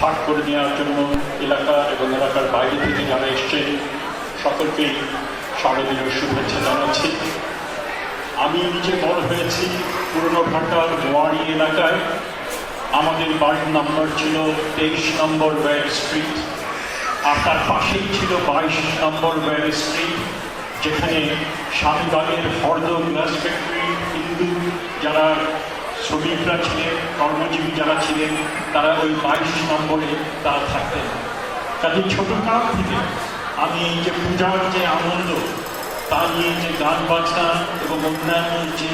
ভাগ করে নেওয়ার জন্য এলাকা এবং এলাকার বাইরে থেকে যারা এসছেন সকলকেই শারদীয় শুভেচ্ছা জানাচ্ছি। আমি নিজে বড় হয়েছি পুরনো ঢাকার মোয়ারি এলাকায়। আমাদের বাড়ির নম্বর ছিল তেইশ নম্বর ওয়ার স্ট্রিট, আর তার পাশেই ছিল বাইশ নম্বর ওয়ার স্ট্রিট, যেখানে শাহবাগের হরদ গ্লাস ফ্যাক্টরি, হিন্দু, যারা শ্রমিকরা ছিলেন, কর্মজীবী যারা ছিলেন, তারা ওই বাইশ নম্বরে তারা থাকতেন। কাজে ছোটকাল থেকে আমি এই যে পূজার যে আনন্দ, তা নিয়ে যে গান বাজনা এবং অন্যান্য যে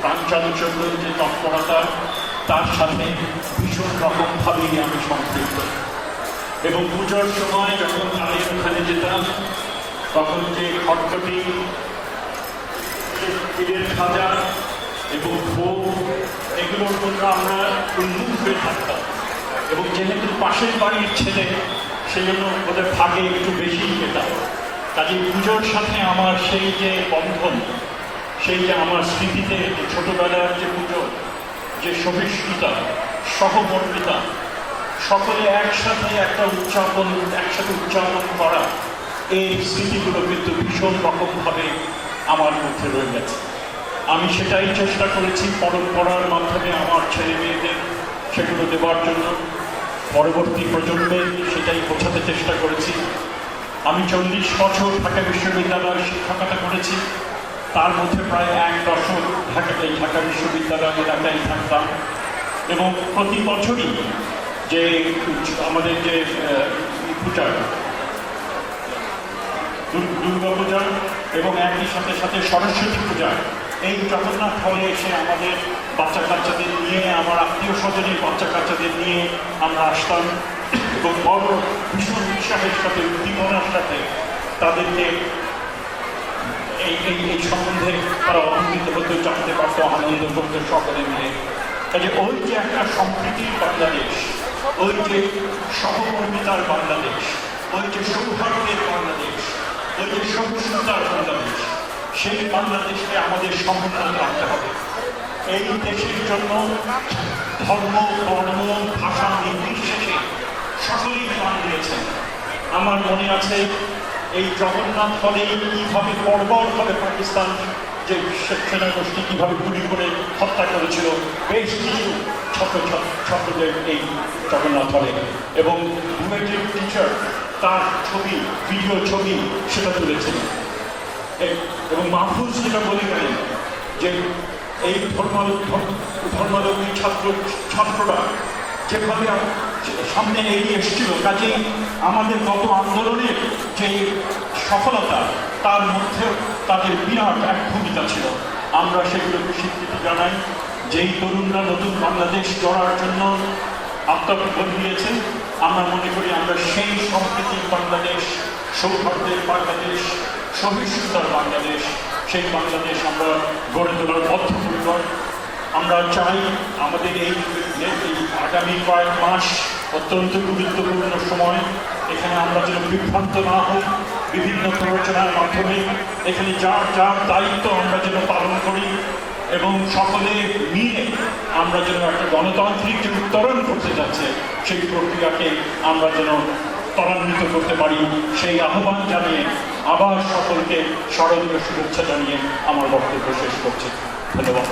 প্রাণচাঞ্চল্য যে তৎপরতা, তার সাথে ভীষণ রকমভাবেই আমি সম্পৃক্ত। এবং পুজোর সময় যখন আমি ওখানে যেতাম, তখন যে খটখটি তিলের খাজা এবং ভোগ এগুলোর জন্য আমরা উন্মুখ হয়ে থাকতাম। এবং যেহেতু পাশের বাড়ির ছেলে সেই জন্য ওদের ভাগে একটু বেশি পেতাম কাজে পুজোর সাথে আমার সেই যে বন্ধন, সেই যে আমার স্মৃতিতে ছোটবেলার যে পুজো, যে সহিষ্ণুতা, সহমর্মিতা, সকলে একসাথে একটা উদযাপন, একসাথে উদযাপন করা, এই স্মৃতিগুলো কিন্তু ভীষণ রকমভাবে আমার মধ্যে রয়ে গেছে। আমি সেটাই চেষ্টা করেছি পরম্পরার মাধ্যমে আমার ছেলে মেয়েদের সেগুলো দেওয়ার জন্য। পরবর্তী প্রজন্মে সেটাই বোঝাতে চেষ্টা করেছি। আমি চল্লিশ বছর ঢাকা বিশ্ববিদ্যালয়ে শিক্ষকতা করেছি। তার মধ্যে প্রায় এক দশক ঢাকাতে ঢাকা বিশ্ববিদ্যালয় এলাকায় থাকতাম। এবং প্রতি বছরই যে আমাদের যে পূজা দুর- দুর্গা পূজা এবং একই সাথে সাথে সরস্বতী পূজা এই জগন্নাথ হলে এসে আমাদের বাচ্চা কাচ্চাদের নিয়ে, আমার আত্মীয় স্বজনের বাচ্চা কাচ্চাদের নিয়ে আমরা আসতাম এবং বড় ভীষণ উৎসাহের সাথে, উদ্দীপনার সাথে তাদেরকে এই এই এই সম্বন্ধে তারা অবহিত হতে, জানতে পারতো, আনন্দ করতে সকলে মিলে। কাজে ওই যে একটা সম্প্রীতির বাংলাদেশ, ওই যে সহকর্মিতার বাংলাদেশ, ওই যে সৌভাগ্যের বাংলাদেশ ওই যে সহিষ্ণুতার বাংলাদেশ সেই বাংলাদেশকে আমাদের সমন্বয় রাখতে হবে। এই দেশের জন্য ধর্ম, বর্ণ, ভাষা নির্বিশেষে সকলেই প্রাণ দিয়েছেন আমার মনে আছে এই জগন্নাথ হলে কীভাবে বর্বরভাবে পাকিস্তান যে সেনা গোষ্ঠী কীভাবে গুলি করে হত্যা করেছিল, বেশ কিছু ছাত্র ছাত্রদের এই জগন্নাথ হলে। এবং টিচার তার ছবি ভিডিও ছবি সেটা তুলেছিলেন এ- এবং মাহফুজ যেটা বলে গেলেন, যে এই ধর্মাল ধর্মালম্বী ছাত্র, ছাত্ররা যেভাবে সামনে এগিয়ে এসেছিল, কাজেই আমাদের গত আন্দোলনের যে সফলতা, তার মধ্যে তাদের বিরাট এক ভূমিকা ছিল। আমরা সেগুলোকে স্বীকৃতি জানাই। যেই তরুণরা নতুন বাংলাদেশ গড়ার জন্য আত্মপ্রবোধ দিয়েছেন আমরা মনে করি আমরা সেই সম্প্রীতির বাংলাদেশ সৌভাগ্যের বাংলাদেশ, সহিষ্ণুতার বাংলাদেশ, সেই বাংলাদেশ আমরা গড়ে তোলার বদ্ধপরিকর আমরা চাই আমাদের এই আগামী কয়েক মাস অত্যন্ত গুরুত্বপূর্ণ সময়। এখানে আমরা যেন বিভ্রান্ত না হই বিভিন্ন প্ররোচনার মাধ্যমে। এখানে যার যার দায়িত্ব আমরা যেন পালন করি এবং সকলে মিলে আমরা যেন একটা গণতান্ত্রিক যে উত্তরণ করতে যাচ্ছে, সেই প্রক্রিয়াকে আমরা যেন ত্বরান্বিত করতে পারি। সেই আহ্বান জানিয়ে আবার সকলকে স্মরণীয় শুভেচ্ছা জানিয়ে আমার বক্তব্য শেষ করছি। ধন্যবাদ।